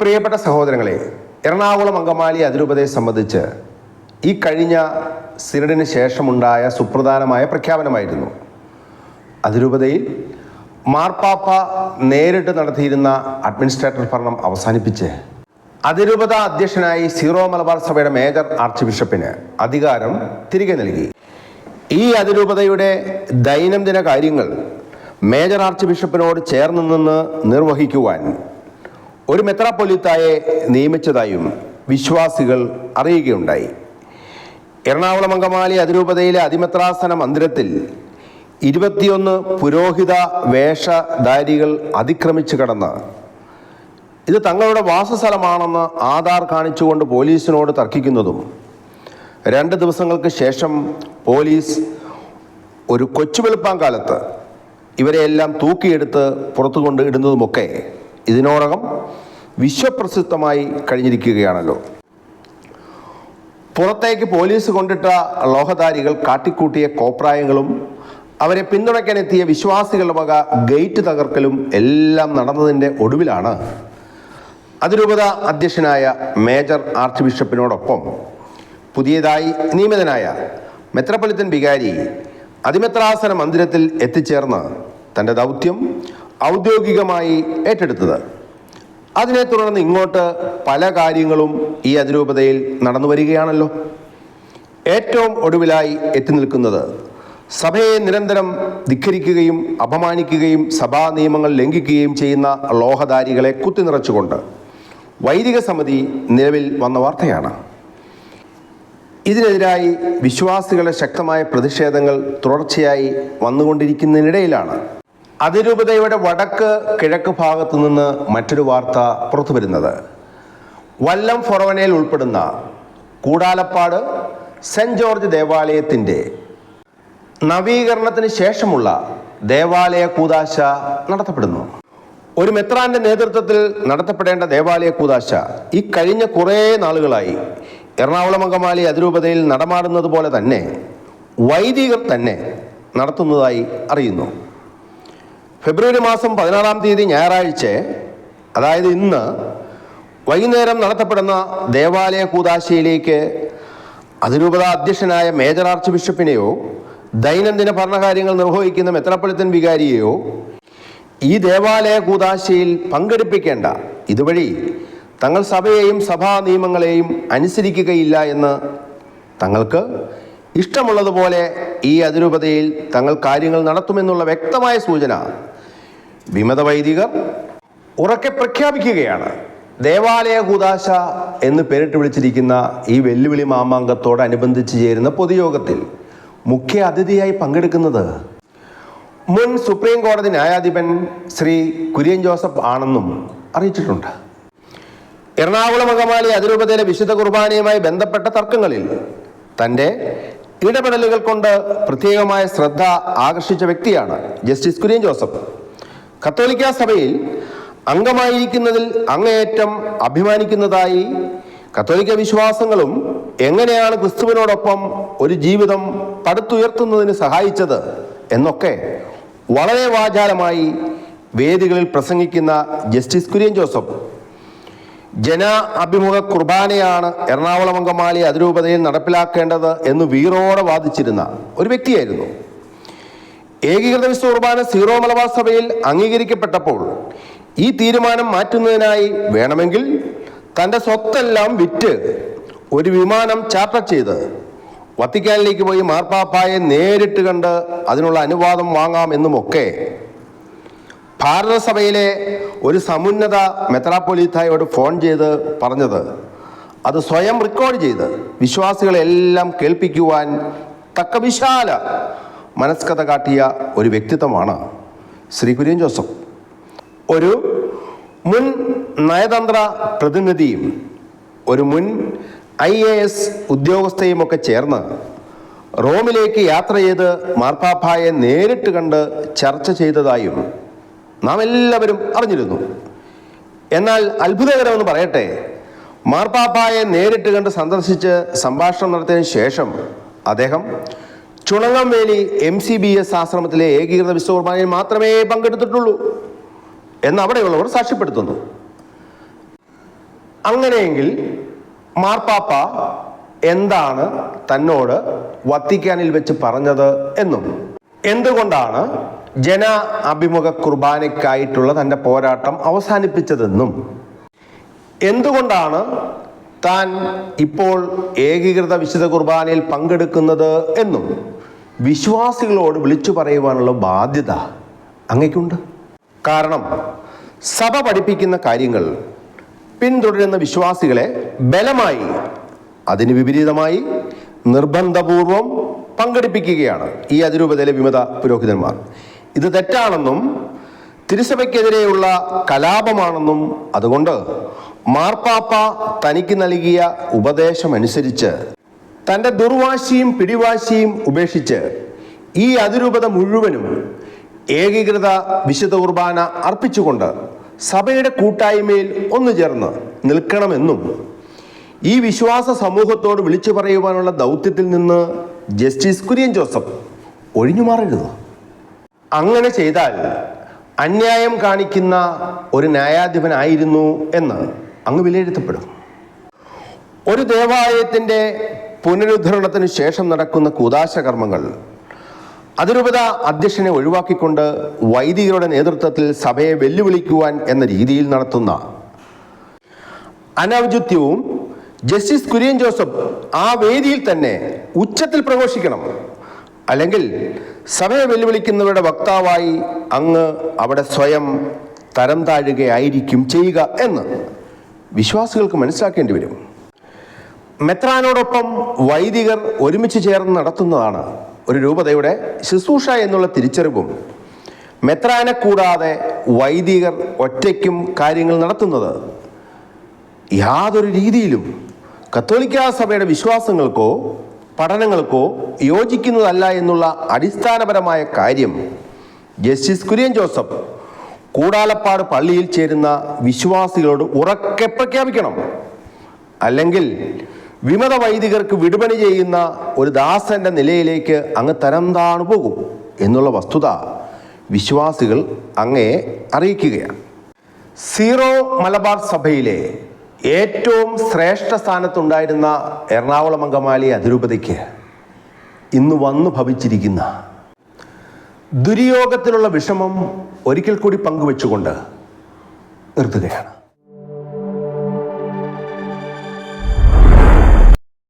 പ്രിയപ്പെട്ട സഹോദരങ്ങളെ എറണാകുളം അങ്കമാലി അതിരൂപതയെ സംബന്ധിച്ച് ഈ കഴിഞ്ഞ സിനഡിന് ശേഷമുണ്ടായ സുപ്രധാനമായ പ്രഖ്യാപനമായിരുന്നു. അതിരൂപതയിൽ മാർപ്പാപ്പ നേരിട്ട് നടത്തിയിരുന്ന അഡ്മിനിസ്ട്രേറ്റർ ഭരണം അവസാനിപ്പിച്ച് അതിരൂപത അധ്യക്ഷനായി സീറോ മലബാർ സഭയുടെ മേജർ ആർച്ച് ബിഷപ്പിന് അധികാരം തിരികെ നൽകി. ഈ അതിരൂപതയുടെ ദൈനംദിന കാര്യങ്ങൾ മേജർ ആർച്ച് ബിഷപ്പിനോട് ചേർന്ന് നിന്ന് നിർവഹിക്കുവാൻ ഒരു മെത്രാപ്പൊലിത്തായെ നിയമിച്ചതായും വിശ്വാസികൾ അറിയുകയുണ്ടായി. എറണാകുളം അങ്കമാലി അതിരൂപതയിലെ അതിമെത്രാസന മന്ദിരത്തിൽ ഇരുപത്തിയൊന്ന് പുരോഹിത വേഷധാരികൾ അതിക്രമിച്ചു കടന്ന്. ഇത് തങ്ങളുടെ വാസസ്ഥലമാണെന്ന് ആധാർ കാണിച്ചുകൊണ്ട് പോലീസിനോട് തർക്കിക്കുന്നതും. രണ്ട് ദിവസങ്ങൾക്ക് ശേഷം പോലീസ് ഒരു കൊച്ചു വെളുപ്പാൻ കാലത്ത് ഇവരെയെല്ലാം തൂക്കിയെടുത്ത് പുറത്തു കൊണ്ട് ഇടുന്നതുമൊക്കെ ഇതിനോടകം വിശ്വപ്രസിദ്ധമായി കഴിഞ്ഞിരിക്കുകയാണല്ലോ. പുറത്തേക്ക് പോലീസ് കൊണ്ടിട്ട ലോഹധാരികൾ കാട്ടിക്കൂട്ടിയ കോപ്രായങ്ങളും അവരെ പിന്തുണയ്ക്കാനെത്തിയ വിശ്വാസികളുടെ വക ഗേറ്റ് തകർക്കലും എല്ലാം നടന്നതിന്റെ ഒടുവിലാണ്. അതിരൂപത അധ്യക്ഷനായ മേജർ ആർച്ച് ബിഷപ്പിനോടൊപ്പം പുതിയതായി നിയമിതനായ മെത്രപ്പൊലിത്തൻ വികാരി അതിമെത്രാസന മന്ദിരത്തിൽ എത്തിച്ചേർന്ന് തന്റെ ദൗത്യം ഔദ്യോഗികമായി ഏറ്റെടുത്തത്. അതിനെ തുടർന്ന് ഇങ്ങോട്ട് പല കാര്യങ്ങളും ഈ അതിരൂപതയിൽ നടന്നു വരികയാണല്ലോ. ഏറ്റവും ഒടുവിലായി എത്തി നിൽക്കുന്നത് സഭയെ നിരന്തരം ധിഖരിക്കുകയും അപമാനിക്കുകയും സഭാ നിയമങ്ങൾ ലംഘിക്കുകയും ചെയ്യുന്ന ലോഹധാരികളെ കുത്തിനിറച്ചുകൊണ്ട് വൈദിക സമിതി നിലവിൽ വന്ന വാർത്തയാണ്. ഇതിനെതിരായി വിശ്വാസികളുടെ ശക്തമായ പ്രതിഷേധങ്ങൾ തുടർച്ചയായി വന്നുകൊണ്ടിരിക്കുന്നതിനിടയിലാണ് അതിരൂപതയുടെ വടക്ക് കിഴക്ക് ഭാഗത്തു നിന്ന് മറ്റൊരു വാർത്ത പുറത്തു വരുന്നത് വല്ലം ഫൊറവനയിൽ ഉൾപ്പെടുന്ന കൂടാലപ്പാട് സെന്റ് ജോർജ് ദേവാലയത്തിന്റെ നവീകരണത്തിന് ശേഷമുള്ള ദേവാലയ കൂതാശ നടത്തപ്പെടുന്നു. ഒരു മെത്രാന്റെ നേതൃത്വത്തിൽ നടത്തപ്പെടേണ്ട ദേവാലയ കൂതാശ ഈ കഴിഞ്ഞ കുറേ നാളുകളായി എറണാകുളം അങ്കമാലി അതിരൂപതയിൽ നടമാടുന്നത് പോലെ തന്നെ വൈദികർ തന്നെ നടത്തുന്നതായി അറിയുന്നു. ഫെബ്രുവരി മാസം പതിനാറാം തീയതി ഞായറാഴ്ച അതായത് ഇന്ന് വൈകുന്നേരം നടത്തപ്പെടുന്ന ദേവാലയ കൂതാശയിലേക്ക് അതിരൂപത അധ്യക്ഷനായ മേജർ ആർച്ച് ബിഷപ്പിനെയോ ദൈനംദിന ഭരണകാര്യങ്ങൾ നിർവഹിക്കുന്ന മെത്രപ്പൊളിത്തൻ വികാരിയെയോ ഈ ദേവാലയ കൂതാശയിൽ പങ്കെടുപ്പിക്കേണ്ട. ഇതുവഴി തങ്ങൾ സഭയെയും സഭാ നിയമങ്ങളെയും അനുസരിക്കുകയില്ല എന്ന് തങ്ങൾക്ക് ഇഷ്ടമുള്ളതുപോലെ ഈ അതിരൂപതയിൽ തങ്ങൾ കാര്യങ്ങൾ നടത്തുമെന്നുള്ള വ്യക്തമായ സൂചന വിമത വൈദികർ ഉറക്കെ പ്രഖ്യാപിക്കുകയാണ്. ദേവാലയ കൂതാശ എന്ന് പേരിട്ട് വിളിച്ചിരിക്കുന്ന ഈ വെല്ലുവിളി മാമാങ്കത്തോടനുബന്ധിച്ച് ചേരുന്ന പൊതുയോഗത്തിൽ മുഖ്യ അതിഥിയായി പങ്കെടുക്കുന്നത് മുൻ സുപ്രീം കോടതി ന്യായാധിപൻ ശ്രീ കുര്യൻ ജോസഫ് ആണെന്നും അറിയിച്ചിട്ടുണ്ട്. എറണാകുളം അങ്കമാലി അതിരൂപതയിലെ വിശുദ്ധ കുർബാനയുമായി ബന്ധപ്പെട്ട തർക്കങ്ങളിൽ തന്റെ ഇടപെടലുകൾ കൊണ്ട് പ്രത്യേകമായ ശ്രദ്ധ ആകർഷിച്ച വ്യക്തിയാണ് ജസ്റ്റിസ് കുര്യൻ ജോസഫ്. കത്തോലിക്ക സഭയിൽ അംഗമായിരിക്കുന്നതിൽ അങ്ങേയറ്റം അഭിമാനിക്കുന്നതായി കത്തോലിക്ക വിശ്വാസങ്ങളും എങ്ങനെയാണ് ക്രിസ്തുവിനോടൊപ്പം ഒരു ജീവിതം പടുത്തുയർത്തുന്നതിന് സഹായിച്ചത് എന്നൊക്കെ വളരെ വാചാലമായി വേദികളിൽ പ്രസംഗിക്കുന്ന ജസ്റ്റിസ് കുര്യൻ ജോസഫ്. ജന അഭിമുഖ കുർബാനയാണ് എറണാകുളം അങ്കമാലി അതിരൂപതയിൽ നടപ്പിലാക്കേണ്ടത് എന്ന് വീറോടെ വാദിച്ചിരുന്ന ഒരു വ്യക്തിയായിരുന്നു. ഏകീകൃത വിശ്വ കുർബാന സീറോ മലബാർ സഭയിൽ അംഗീകരിക്കപ്പെട്ടപ്പോൾ ഈ തീരുമാനം മാറ്റുന്നതിനായി വേണമെങ്കിൽ തന്റെ സ്വത്തെല്ലാം വിറ്റ് ഒരു വിമാനം ചാർട്ടർ ചെയ്ത് വത്തിക്കാനിലേക്ക് പോയി മാർപ്പാപ്പായെ നേരിട്ട് കണ്ട് അതിനുള്ള അനുവാദം വാങ്ങാമെന്നുമൊക്കെ ഭാരതസഭയിലെ ഒരു സമുന്നത മെത്രാപ്പൊലീത്തായോട് ഫോൺ ചെയ്ത് പറഞ്ഞത്. അത് സ്വയം റെക്കോർഡ് ചെയ്ത് വിശ്വാസികളെല്ലാം കേൾപ്പിക്കുവാൻ തക്ക വിശാല മനസ്കഥ കാട്ടിയ ഒരു വ്യക്തിത്വമാണ് ശ്രീ കുര്യൻ ജോസഫ്. ഒരു മുൻ നയതന്ത്ര പ്രതിനിധിയും ഒരു മുൻ ഐ എ എസ് ഉദ്യോഗസ്ഥയുമൊക്കെ ചേർന്ന് റോമിലേക്ക് യാത്ര ചെയ്ത് മാർപ്പാപ്പായെ നേരിട്ട് കണ്ട് ചർച്ച ചെയ്തതായും നാം എല്ലാവരും അറിഞ്ഞിരുന്നു. എന്നാൽ അത്ഭുതകരമെന്ന് പറയട്ടെ മാർപ്പാപ്പായെ നേരിട്ട് കണ്ട് സന്ദർശിച്ച് സംഭാഷണം നടത്തിയതിനു ശേഷം അദ്ദേഹം Chunangamveli M C B S ആശ്രമത്തിലെ ഏകീകൃത വിശ്വകുർബാനയിൽ മാത്രമേ പങ്കെടുത്തിട്ടുള്ളൂ എന്ന് അവിടെയുള്ളവർ സാക്ഷ്യപ്പെടുത്തുന്നു. അങ്ങനെയെങ്കിൽ മാർപ്പാപ്പ എന്താണ് തന്നോട് വത്തിക്കാനിൽ വെച്ച് പറഞ്ഞത് എന്നും? എന്തുകൊണ്ടാണ് ജന അഭിമുഖ കുർബാനയ്ക്കായിട്ടുള്ള തന്റെ പോരാട്ടം അവസാനിപ്പിച്ചതെന്നും? എന്തുകൊണ്ടാണ് താൻ ഇപ്പോൾ ഏകീകൃത വിശുദ്ധ കുർബാനയിൽ പങ്കെടുക്കുന്നത് എന്നും? വിശ്വാസികളോട് വിളിച്ചു പറയുവാനുള്ള ബാധ്യത അങ്ങയ്ക്കുണ്ട്. കാരണം സഭ പഠിപ്പിക്കുന്ന കാര്യങ്ങൾ പിന്തുടരുന്ന വിശ്വാസികളെ ബലമായി അതിന് വിപരീതമായി നിർബന്ധപൂർവം പങ്കെടുപ്പിക്കുകയാണ് ഈ അതിരൂപതയിലെ വിമത പുരോഹിതന്മാർ. ഇത് തെറ്റാണെന്നും തിരുസഭയ്ക്കെതിരെയുള്ള കലാപമാണെന്നും അതുകൊണ്ട് മാർപ്പാപ്പ തനിക്ക് നൽകിയ ഉപദേശമനുസരിച്ച് തന്റെ ദുർവാശിയും പിടിവാശിയും ഉപേക്ഷിച്ച് ഈ അതിരൂപത മുഴുവനും ഏകീകൃത വിശുദ്ധ കുർബാന അർപ്പിച്ചുകൊണ്ട് സഭയുടെ കൂട്ടായ്മയിൽ ഒന്നു ചേർന്ന് നിൽക്കണമെന്നും ഈ വിശ്വാസ സമൂഹത്തോട് വിളിച്ചു പറയുവാനുള്ള ദൗത്യത്തിൽ നിന്ന് ജസ്റ്റിസ് കുര്യൻ ജോസഫ് ഒഴിഞ്ഞു മാറരുത്? അങ്ങനെ ചെയ്താൽ അന്യായം കാണിക്കുന്ന ഒരു ന്യായാധിപനായിരുന്നു എന്ന് അങ്ങ് വിലയിരുത്തപ്പെടും. ഒരു ദേവാലയത്തിന്റെ പുനരുദ്ധരണത്തിന് ശേഷം നടക്കുന്ന കൂതാശ കർമ്മങ്ങൾ. അതിരൂപത അധ്യക്ഷനെ ഒഴിവാക്കിക്കൊണ്ട് വൈദികരുടെ നേതൃത്വത്തിൽ സഭയെ വെല്ലുവിളിക്കുവാൻ എന്ന രീതിയിൽ നടത്തുന്ന അനൗചിത്യവും ജസ്റ്റിസ് കുര്യൻ ജോസഫ് ആ വേദിയിൽ തന്നെ ഉച്ചത്തിൽ പ്രഘോഷിക്കണം. അല്ലെങ്കിൽ സഭയെ വെല്ലുവിളിക്കുന്നവരുടെ വക്താവായി അങ്ങ് അവിടെ സ്വയം തരം താഴുകയായിരിക്കും ചെയ്യുക എന്ന് വിശ്വാസികൾക്ക് മനസ്സിലാക്കേണ്ടി വരും. മെത്രാനോടൊപ്പം വൈദികർ ഒരുമിച്ച് ചേർന്ന് നടത്തുന്നതാണ് ഒരു രൂപതയുടെ ശുശ്രൂഷ എന്നുള്ള തിരിച്ചറിവും. മെത്രാനെ കൂടാതെ വൈദികർ ഒറ്റയ്ക്കും കാര്യങ്ങൾ നടത്തുന്നത്. യാതൊരു രീതിയിലും കത്തോലിക്ക സഭയുടെ വിശ്വാസങ്ങൾക്കോ പഠനങ്ങൾക്കോ യോജിക്കുന്നതല്ല എന്നുള്ള അടിസ്ഥാനപരമായ കാര്യം ജസ്റ്റിസ് കുര്യൻ ജോസഫ് കൂടാലപ്പാട് പള്ളിയിൽ ചേരുന്ന വിശ്വാസികളോട് ഉറക്കെ പ്രഖ്യാപിക്കണം. അല്ലെങ്കിൽ വിമത വൈദികർക്ക് വിടുപണി ചെയ്യുന്ന ഒരു ദാസന്റെ നിലയിലേക്ക് അങ്ങ് തരം താണു പോകും എന്നുള്ള വസ്തുത വിശ്വാസികൾ അങ്ങയെ അറിയിക്കുകയാണ്. സീറോ മലബാർ സഭയിലെ ഏറ്റവും ശ്രേഷ്ഠ സ്ഥാനത്തുണ്ടായിരുന്ന എറണാകുളം അങ്കമാലി അതിരൂപതയ്ക്ക് ഇന്ന് വന്നു ഭവിച്ചിരിക്കുന്ന ദുര്യോഗത്തിലുള്ള വിഷമം ഒരിക്കൽ കൂടി പങ്കുവെച്ചുകൊണ്ട് നിർത്തുകയാണ്.